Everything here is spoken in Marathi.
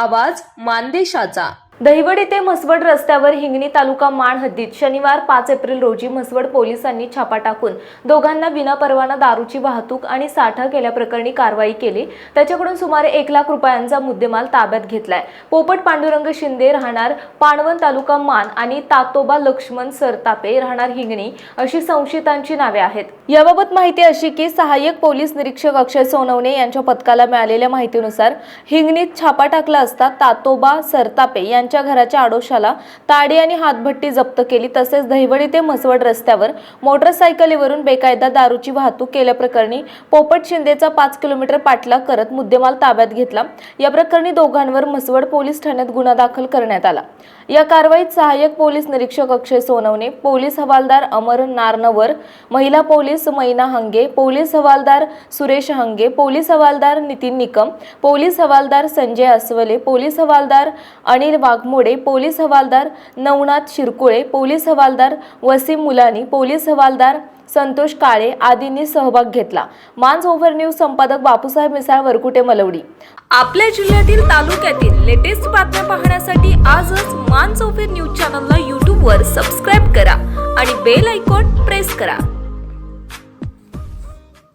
आवाज मानदेशाचा. दहिवडी ते म्हसवड रस्त्यावर हिंगणी तालुका माण हद्दीत शनिवार पाच एप्रिल रोजी म्हसवड पोलिसांनी छापा टाकून दोघांना विनापरवाना दारूची वाहतूक आणि साठा केल्याप्रकरणी कारवाई केली. त्याच्याकडून सुमारे एक लाख रुपयांचा मुद्देमाल ताब्यात घेतलाय. पोपट पांडुरंग शिंदे राहणार पाणवन तालुका मान आणि तातोबा लक्ष्मण सरतापे राहणार हिंगणी अशी संशयितांची नावे आहेत. याबाबत माहिती अशी की सहाय्यक पोलीस निरीक्षक अक्षय सोनवणे यांच्या पथकाला मिळालेल्या माहितीनुसार हिंगणीत छापा टाकला असता तातोबा सरतापे यांच्या घराच्या आडोशाला ताडी आणि हातभट्टी जप्त केली. तसेच दहिवडी ते म्हसवड रस्त्यावर मोटरसायकलीवरून बेकायदा दारूची वाहतूक केल्याप्रकरणी पोपट शिंदेचा पाच किलोमीटर पाठलाग करत मुद्देमाल ताब्यात घेतला. या प्रकरणी दोघांवर म्हसवड पोलीस ठाण्यात गुन्हा दाखल करण्यात आला. या कारवाईत सहाय्यक पोलीस निरीक्षक अक्षय सोनवणे पोलीस हवालदार अमर नारनवर महिला पोलीस मैना हंगे पोलीस हवालदार सुरेश हंगे पोलीस हवालदार नितीन निकम पोलीस हवालदार संजय अस्वले पोलीस हवालदार अनिल वाघ वाघमोडे पोलीस हवालदार नवनाथ शिरकुळे पोलीस हवालदार वसीम मुलानी पोलीस हवालदार संतोष काळे आदींनी सहभाग घेतला. मांज ओव्हर न्यूज संपादक बापूसाहेब मिसाळ वरकुटे मलवडी. आपल्या जिल्ह्यातील तालुक्यातील लेटेस्ट बातम्या पाहण्यासाठी आजच मांज ओव्हर न्यूज चॅनलला यूट्यूबवर सबस्क्राईब करा आणि बेल आयकॉन प्रेस करा.